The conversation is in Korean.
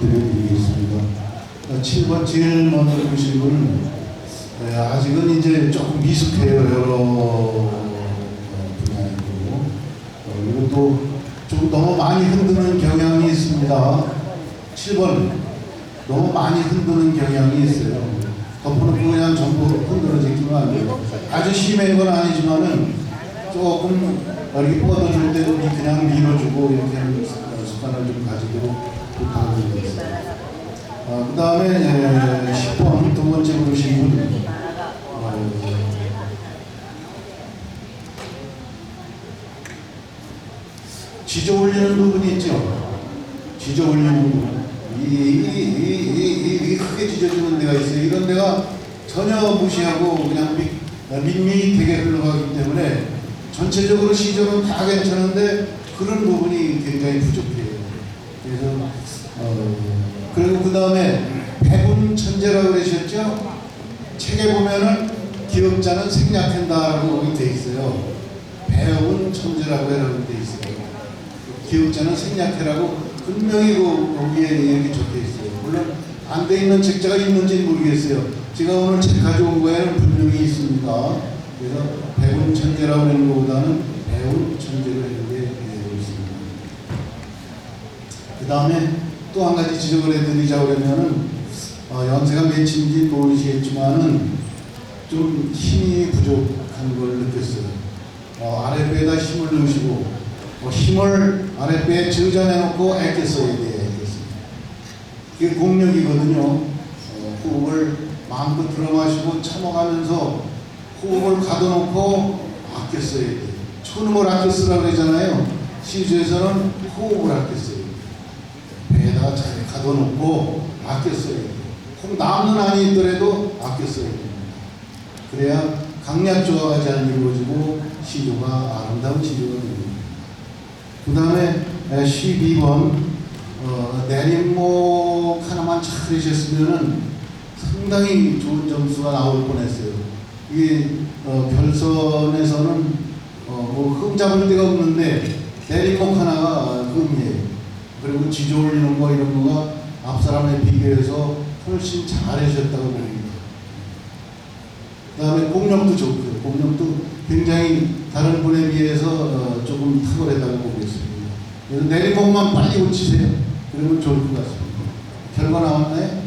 드려드리겠습니다. 어, 7번 제일 먼저 보신 분은 네, 아직은 이제 조금 미숙해요 여러 어, 분야이고 어, 그리고 또좀 너무 많이 흔드는 경향이 있습니다. 7번 너무 많이 흔드는 경향이 있어요. 덮어놓고 그냥 전부 흔들어지기만 아주 심한 건 아니지만은 조금 이렇게 뻗어줄 때도 그냥 밀어주고 이렇게 하는 습관을 좀 가지도록 아, 그 다음에 10번 두 번째 부르신 분 어, 지져 올리는 부분이 있죠. 지져 올리는 부분. 이, 이, 이, 이, 크게 지져주는 데가 있어요. 이런 데가 전혀 무시하고 그냥 밋, 밋밋하게 흘러가기 때문에 전체적으로 시절은 다 괜찮은데 그런 부분이 굉장히 부족해요. 그래서 어, 그리고 그 다음에 배분 천재라고 그러셨죠? 책에 보면은 기억자는 생략한다라고 거기 돼 있어요. 배운 천재라고 해라고 돼 있어요. 기억자는 생략해라고 분명히 그 거기에 이렇게 적혀 있어요. 물론 안 돼 있는 책자가 있는지 는 모르겠어요. 제가 오늘 책 가져온 거에는 분명히 있습니다. 그래서 배운 천재라고 하는 것보다는 배운 천재로 이렇게 되어 있습니다. 그 다음에 또 한 가지 지적을 해드리자 그러면은 어, 연세가 몇인지 모르시겠지만은 좀 힘이 부족한 걸 느꼈어요. 어, 아랫배에다 힘을 넣으시고 어, 힘을 아랫배에 저장해놓고 애껴 써야 돼요. 그게 공력이거든요. 어, 호흡을 마음껏 들어마시고 참아가면서 호흡을 가둬놓고 아껴 써야 돼요. 초능을 아껴 쓰라고 그러잖아요. 시주에서는 호흡을 아껴 써야 돼요. 배에다가 잘 가둬놓고 아껴 써야 돼요. 혹 남는 안이 있더라도 아껴 써야 됩니다. 그래야 강약조화가 잘 이루어지고 시조가 아름다운 시조가 됩니다. 그 다음에 12번 어, 내림목 하나만 잘하셨으면 상당히 좋은 점수가 나올 뻔했어요. 이게 어, 별선에서는 어, 뭐 흠잡을 데가 없는데 내림목 하나가 흠이에요. 그리고 지조 올리는 거 이런 거가 앞 사람에 비교해서 훨씬 잘하셨다고 봅니다. 그 다음에 공력도 좋고요. 공력도 굉장히 다른 분에 비해서 어, 조금 있습니다. 그래서 내리목만 빨리 고치세요. 그러면 좋을 것 같습니다. 결과 나왔나요?